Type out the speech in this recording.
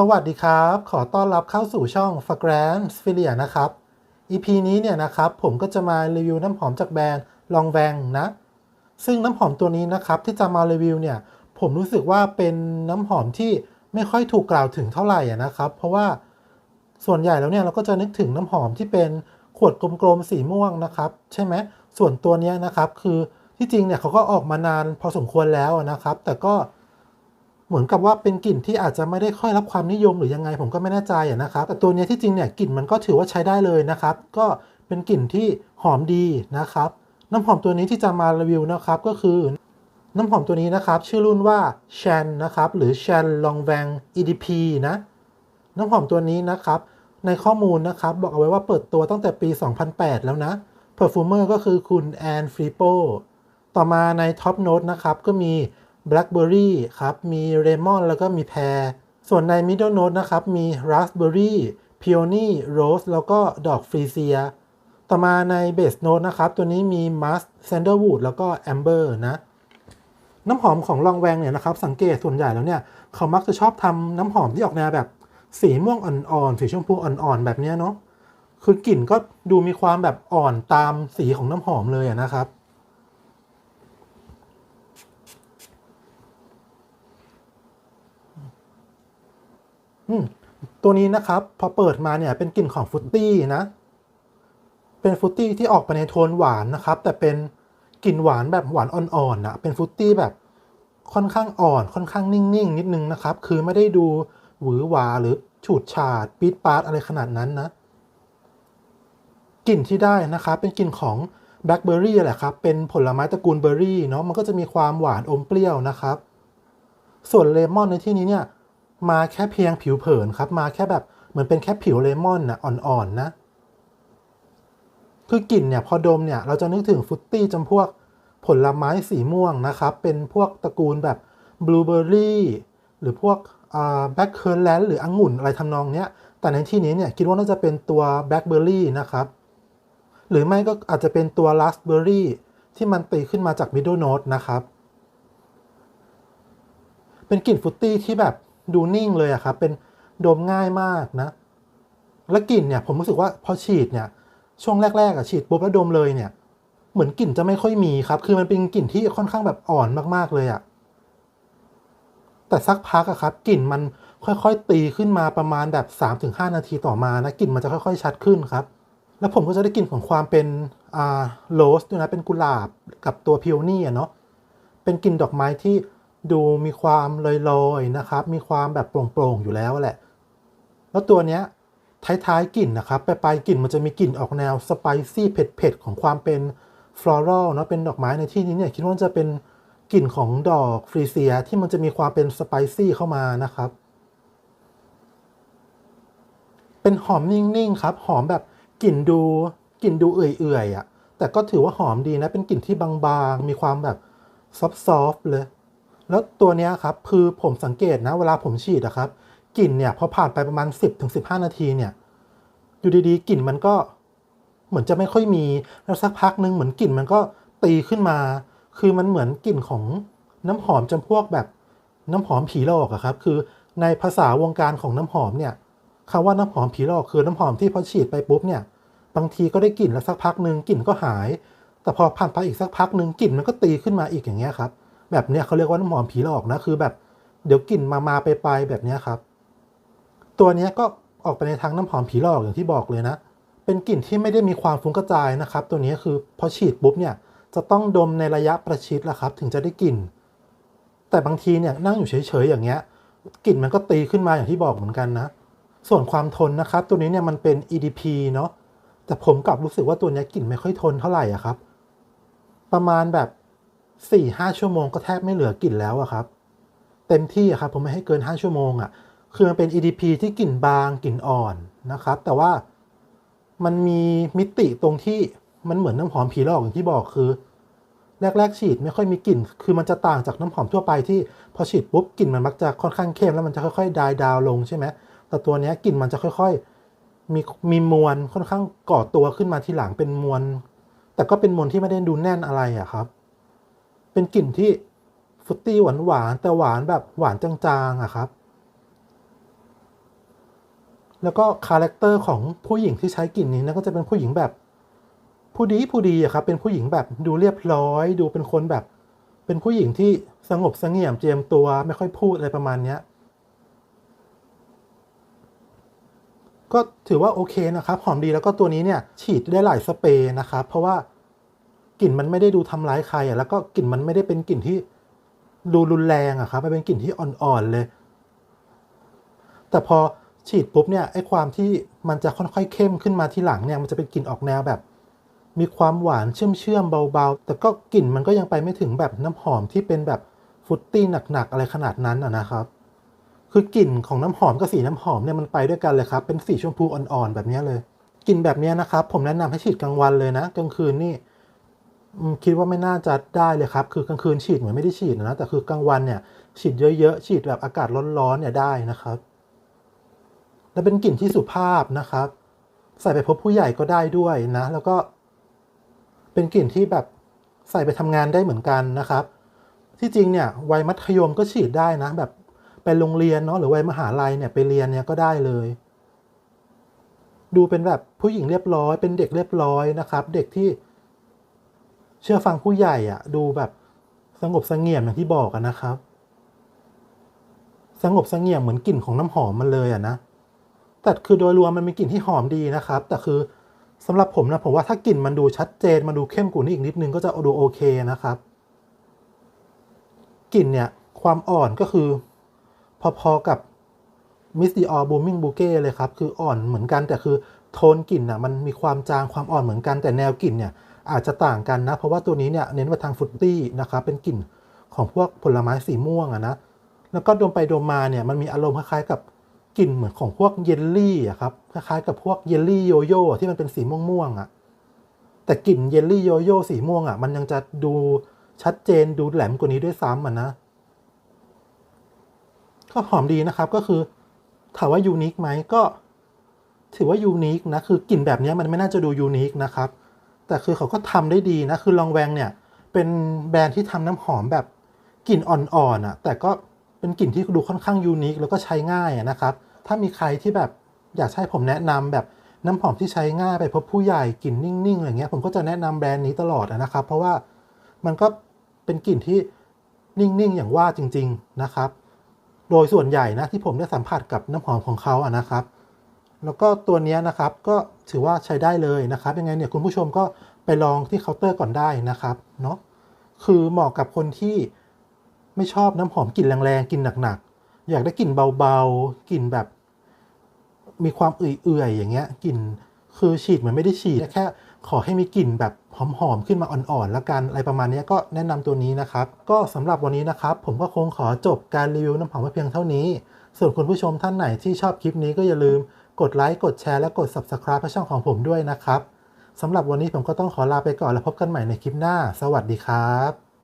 สวัสดีครับ ขอต้อนรับเข้าสู่ช่อง f a g r a n s f i l i a นะครับ EP นี้เนี่ยนะครับ ผมก็จะมารีวิวน้ำหอมจากแบรนด์ลองแวงนะ ซึ่งน้ำหอมตัวนี้นะครับ ที่จะมารีวิวเนี่ย ผมรู้สึกว่าเป็นน้ำหอมที่ไม่ค่อยถูกกล่าวถึงเท่าไหร่นะครับ เพราะว่าส่วนใหญ่แล้วเนี่ยเราก็จะนึกถึงน้ำหอมที่เป็นขวดกลมๆสีม่วงนะครับ ใช่ไหมส่วนตัวนี้นะครับ คือที่จริงเนี่ยเขาก็ออกมานานพอสมควรแล้วนะครับ แต่ก็เเหมือนกับว่าเป็นกลิ่นที่อาจจะไม่ได้ค่อยรับความนิยมหรือยังไงผมก็ไม่แน่ใจนะครับแต่ตัวนี้ที่จริงเนี่ยกลิ่นมันก็ถือว่าใช้ได้เลยนะครับ ก็เป็นกลิ่นที่หอมดีนะครับ น้ำหอมตัวนี้ที่จะมารีวิวนะครับก็คือ น้ำหอมตัวนี้นะครับ ชื่อรุ่นว่า Shan นะครับหรือ Shan Longvang EDP นะน้ำหอมตัวนี้นะครับในข้อมูลนะครับ บอกเอาไว้ว่าเปิดตัวตั้งแต่ปี 2008 แล้วนะ Perfumer ก็คือคุณแอนฟริโปต่อมาใน Top Note นะครับก็มี Blackberry ครับ มี Lemon แล้วก็มีแพร ส่วนใน Middle Note นะครับ มี Raspberry Peony Rose แล้วก็ดอกฟรีเซีย ต่อมาใน Base Note นะครับ ตัวนี้มี Musk Sandalwood แล้วก็ Amber นะ น้ำหอมของลองแวงเนี่ยนะครับ สังเกตส่วนใหญ่แล้วเนี่ยเขามักจะชอบทำน้ำหอมที่ออกแนวแบบสีม่วงอ่อนๆ สีชมพูอ่อนๆ แบบเนี้ยเนาะ คือกลิ่นก็ดูมีความแบบอ่อนตามสีของน้ำหอมเลยนะครับ ตัวนี้นะครับ พอเปิดมาเนี่ยเป็นกลิ่นของฟุตตี้นะ เป็นฟุตตี้ที่ออกไปในโทนหวานนะครับ แต่เป็นกลิ่นหวานแบบหวานอ่อนๆนะเป็นฟุตตี้แบบค่อนข้างอ่อน ค่อนข้างนิ่งๆ นิดนึงนะครับ คือไม่ได้ดูหวือหวาหรือฉูดฉาดปี๊ดปาร์ตอะไรขนาดนั้นนะ กลิ่นที่ได้นะครับ เป็นกลิ่นของแบล็คเบอร์รี่แหละครับ เป็นผลไม้ตระกูลเบอร์รี่เนาะ มันก็จะมีความหวานอมเปรี้ยวนะครับ ส่วนเลมอนในที่นี้เนี่ย มาแค่เพียงผิวเผินครับ มาแค่แบบเหมือนเป็นแค่ผิวเลมอนนะอ่อนๆนะ คือกลิ่นเนี่ยพอดมเนี่ยเราจะนึกถึงฟุตตี้จำพวกผลไม้สีม่วงนะครับ เป็นพวกตระกูลแบบบลูเบอร์รี่หรือพวกแบล็คเคอร์แลนด์หรือองุ่นอะไรทำนองเนี้ย แต่ในที่นี้เนี่ยคิดว่าน่าจะเป็นตัวแบล็คเบอร์รี่นะครับ หรือไม่ก็อาจจะเป็นตัวราสเบอร์รี่ที่มันตีขึ้นมาจากมิดเดิลโน e นะครับ เป็นกลิ่นฟุตตี้ที่แบบ ดูนิ่งเลยอะครับ เป็นดมง่ายมากนะ และกลิ่นเนี่ยผมรู้สึกว่าพอฉีดเนี่ย ช่วงแรกๆอะฉีดปุ๊บแล้วดมเลยเนี่ย เหมือนกลิ่นจะไม่ค่อยมีครับ คือมันเป็นกลิ่นที่ค่อนข้างแบบอ่อนมากๆเลยอะแต่สักพักอะครับกลิ่นมันค่อยๆ ตีขึ้นมาประมาณแบบ 3-5 นาทีต่อมานะกลิ่นมันจะค่อยๆ ชัดขึ้นครับ แล้วผมก็จะได้กลิ่นของความเป็นอ่าโรสด้วยนะเป็นกุหลาบกับตัวพิโอนี่อะเนาะเป็นกลิ่นดอกไม้ที่ ดูมีความลอยๆนะครับ มีความแบบโปร่งๆอยู่แล้วแหละ แล้วตัวเนี้ยท้ายๆกลิ่นนะครับปลายๆกลิ่นมันจะมีกลิ่นออกแนวสไปซี่เผ็ดๆของความเป็นฟลอรัลเนาะเป็นดอกไม้ในที่นี้เนี่ยคิดว่าจะเป็นกลิ่นของดอกฟรีเซียที่มันจะมีความเป็นสไปซี่เข้ามานะครับ เป็นหอมนิ่งๆครับ หอมแบบกลิ่นดูกลิ่นดูเอื่อยๆอะ่ะแต่ก็ถือว่าหอมดีนะเป็นกลิ่นที่บางๆ มีความแบบซอฟๆเลย แล้วตัวนี้ครับคือผมสังเกตนะเวลาผมฉีดอะครับกลิ่นเนี่ยพอผ่านไปประมาณ 10-15นาทีเนี่ยอยู่ดีๆกลิ่นมันก็เหมือนจะไม่ค่อยมีแล้วสักพักหนึ่งเหมือนกลิ่นมันก็ตีขึ้นมา คือมันเหมือนกลิ่นของน้ำหอมจำพวกแบบน้ำหอมผีหลอกอะครับ คือในภาษาวงการของน้ำหอมเนี่ยคำว่าน้ำหอมผีหลอกคือน้ำหอมที่พอฉีดไปปุ๊บเนี่ย บางทีก็ได้กลิ่นแล้วสักพักหนึ่งกลิ่นก็หาย แต่พอผ่านไปอีกสักพักหนึ่งกลิ่นมันก็ตีขึ้นมาอีกอย่างเงี้ยครับ แบบเนี้ยเขาเรียกว่าน้ำหอมผีหลอกนะคือแบบเดี๋ยวกลิ่นมามาไปไปแบบเนี้ยครับ ตัวเนี้ยก็ออกไปในทางน้ำหอมผีหลอกอย่างที่บอกเลยนะ เป็นกลิ่นที่ไม่ได้มีความฟุ้งกระจายนะครับ ตัวนี้คือพอฉีดปุ๊บเนี่ยจะต้องดมในระยะประชิดละครับ ถึงจะได้กลิ่น แต่บางทีเนี่ยนั่งอยู่เฉยๆอย่างเงี้ยกลิ่นมันก็ตีขึ้นมาอย่างที่บอกเหมือนกันนะ ส่วนความทนนะครับ ตัวนี้เนี่ยมันเป็น EDP เนาะแต่ผมกลับรู้สึกว่าตัวนี้กลิ่นไม่ค่อยทนเท่าไหร่อะครับ ประมาณแบบ 4ี่ห้าชั่วโมงก็แทบไม่เหลือกลิ่นแล้วอะครับ เต็มที่อะครับผมไม่ให้เกิน5ชั่วโมงอะคือมันเป็น EDP ที่กลิ่นบางกลิ่นอ่อนนะครับ แต่ว่ามันมีมิติตรงที่มันเหมือนน้ำหอมผีหลอกอย่างที่บอกคือ แรก ๆ ฉีดไม่ค่อยมีกลิ่น คือมันจะต่างจากน้ำหอมทั่วไปที่พอฉีดปุ๊บกลิ่นมันมักจะค่อนข้างเข้มแล้วมันจะค่อยๆดายดาวลงใช่ไหมแต่ตัวนี้กลิ่นมันจะค่อยๆมีมีมวลค่อนข้างก่อตัวขึ้นมาทีหลังเป็นมวลแต่ก็เป็นมวลที่ไม่ได้ดูแน่นอะไรอะครับ เป็นกลิ่นที่ฟุตตี้หวานๆแต่หวานแบบหวานจางๆอะครับ แล้วก็คาแรคเตอร์ของผู้หญิงที่ใช้กลิ่นนี้นะก็จะเป็นผู้หญิงแบบผู้ดีผู้ดีอะครับ เป็นผู้หญิงแบบดูเรียบร้อย ดูเป็นคนแบบ เป็นผู้หญิงที่สงบเสงี่ยมเจียมตัวไม่ค่อยพูดอะไรประมาณเนี้ยก็ถือว่าโอเคนะครับ หอมดีแล้วก็ตัวนี้เนี่ยฉีดได้หลายสเปรย์นะครับ เพราะว่า กลิ่นมันไม่ได้ดูทำร้ายใครอะแล้วก็กลิ่นมันไม่ได้เป็นกลิ่นที่ดูรุนแรงอะครับมันเป็นกลิ่นที่อ่อนๆเลย แต่พอฉีดปุ๊บเนี่ยไอ้ความที่มันจะค่อยๆเข้มขึ้นมาทีหลังเนี่ยมันจะเป็นกลิ่นออกแนวแบบ มีความหวานเชื่อมๆเบาๆ แต่ก็กลิ่นมันก็ยังไปไม่ถึงแบบน้ำหอมที่เป็นแบบฟุตตี้หนักๆอะไรขนาดนั้นอะนะครับ คือกลิ่นของน้ำหอมกับสีน้ำหอมเนี่ยมันไปด้วยกันเลยครับเป็นสีชมพูอ่อนๆแบบนี้เลยกลิ่นแบบนี้นะครับ ผมแนะนำให้ฉีดกลางวันเลยนะกลางคืนนี่ คิดว่าไม่น่าจะได้เลยครับ คือกลางคืนฉีดเหมือนไม่ได้ฉีดนะ แต่คือกลางวันเนี่ยฉีดเยอะๆ ฉีดแบบอากาศร้อนๆเนี่ยได้นะครับ และเป็นกลิ่นที่สุภาพนะครับ ใส่ไปพบผู้ใหญ่ก็ได้ด้วยนะ แล้วก็เป็นกลิ่นที่แบบใส่ไปทำงานได้เหมือนกันนะครับ ที่จริงเนี่ยวัยมัธยมก็ฉีดได้นะ แบบไปโรงเรียนเนาะหรือวัยมหาลัยเนี่ยไปเรียนเนี่ยก็ได้เลย ดูเป็นแบบผู้หญิงเรียบร้อย เป็นเด็กเรียบร้อยนะครับ เด็กที่ เชื่อฟังผู้ใหญ่อะดูแบบสงบสงเงียมอย่างที่บอกอะนะครับ สงบสงเงียมเหมือนกลิ่นของน้ำหอมมันเลยอะนะแต่คือโดยรวมมันมีกลิ่นที่หอมดีนะครับ แต่คือสำหรับผมนะผมว่าถ้ากลิ่นมันดูชัดเจนมันดูเข้มกว่านี้อีกนิดนึงก็จะดูโอเคนะครับกลิ่นเนี่ยความอ่อนก็คือ พอๆกับ Miss Dior Blooming Bouquet เลยครับ คืออ่อนเหมือนกันแต่คือโทนกลิ่นน่ะมันมีความจางความอ่อนเหมือนกันแต่แนวกลิ่นเนี่ย อาจจะต่างกันนะ เพราะว่าตัวนี้เนี่ยเน้นไปทางฟุตตี้นะครับเป็นกลิ่นของพวกผลไม้สีม่วงอะนะแล้วก็ดมไปดมมาเนี่ยมันมีอารมณ์คล้ายๆกับกลิ่นเหมือนของพวกเยลลี่อะครับคล้ายๆกับพวกเยลลี่โยโย่ที่มันเป็นสีม่วงๆอะแต่กลิ่นเยลลี่โยโย่สีม่วงอะมันยังจะดูชัดเจนดูแหลมกว่านี้ด้วยซ้ำอะนะก็หอมดีนะครับก็คือถามว่ายูนิคไหมก็ ถือว่ายูนิคนะคือกลิ่นแบบนี้มันไม่น่าจะดูยูนิคนะครับ แต่คือเขาก็ทำได้ดีนะ คือลองแวงเนี่ย เป็นแบรนด์ที่ทำน้ำหอมแบบกลิ่นอ่อนๆอะ แต่ก็เป็นกลิ่นที่ดูค่อนข้างยูนิคแล้วก็ใช้ง่ายะนะครับ ถ้ามีใครที่แบบอยากให้ผมแนะนำแบบน้ำหอมที่ใช้ง่ายไปพบผู้ใหญ่กลิ่นนิ่งๆอะไรเงี้ยผมก็จะแนะนำแบรนด์นี้ตลอดอะนะครับ เพราะว่ามันก็เป็นกลิ่นที่นิ่งๆอย่างว่าจริง ๆนะครับ โดยส่วนใหญ่นะที่ผมได้สัมผัสกับน้ำหอมของเขาอะนะครับ แล้วก็ตัวเนี้ยนะครับก็ ถือว่าใช้ได้เลยนะครับ ยังไงเนี่ยคุณผู้ชมก็ไปลองที่เคาน์เตอร์ก่อนได้นะครับเนาะคือเหมาะกับคนที่ไม่ชอบน้ำหอมกลิ่นแรงๆกลิ่นหนักๆอยากได้กลิ่นเบาๆกลิ่นแบบ มีความเอื่อยๆอย่างเงี้ยกลิ่นคือฉีดเหมือนไม่ได้ฉีดแค่ขอให้มีกลิ่นแบบหอมๆขึ้นมาอ่อนๆแล้วกันอะไรประมาณนี้ก็แนะนำตัวนี้นะครับ ก็สำหรับวันนี้นะครับ ผมก็คงขอจบการรีวิวน้ำหอมเพียงเท่านี้ ส่วนคุณผู้ชมท่านไหนที่ชอบคลิปนี้ก็อย่าลืม กดไลค์ กดแชร์ และกด subscribe ให้ช่องของผมด้วยนะครับ สำหรับวันนี้ผมก็ต้องขอลาไปก่อนแล้วพบกันใหม่ในคลิปหน้า สวัสดีครับ